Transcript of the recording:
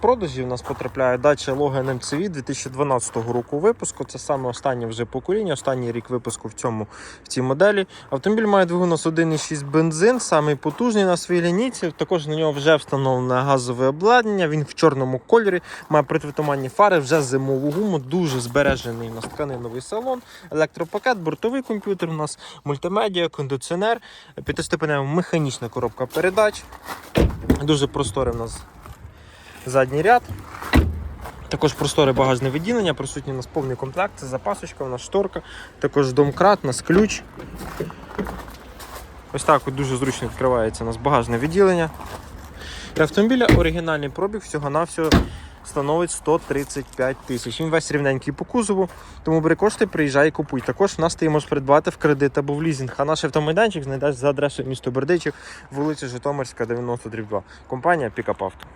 продажі у нас потрапляє дача Logan MCV 2012 року випуску. Це саме останнє вже покоління, останній рік випуску в цьому в цій моделі. Автомобіль має двигун у нас 1,6 бензин, самий потужний на своїй лінійці. Також на нього вже встановлене газове обладнання. Він в чорному кольорі, має притвитоманні фари, вже зимову гуму, дуже збережений у нас тканиновий салон, електропакет, бортовий комп'ютер. У нас мультимедіа, кондиціонер, п'ятиступенева механічна коробка передач. Дуже просторий у нас задній ряд. Також просторе багажне відділення, присутній у нас повний комплект, це запасочка, у нас шторка, також домкрат, у нас ключ. Ось так от дуже зручно відкривається у нас багажне відділення. Для автомобіля оригінальний пробіг всього-навсього становить 135 тисяч. Він весь рівненький по кузову, тому бери кошти, приїжджай і купуй. Також в нас ти можеш придбати в кредит або в лізинг. А наш автомайданчик знайдеш за адресою місто Бердичів, вулиця Житомирська, 90 2. Компанія Пікап Авто.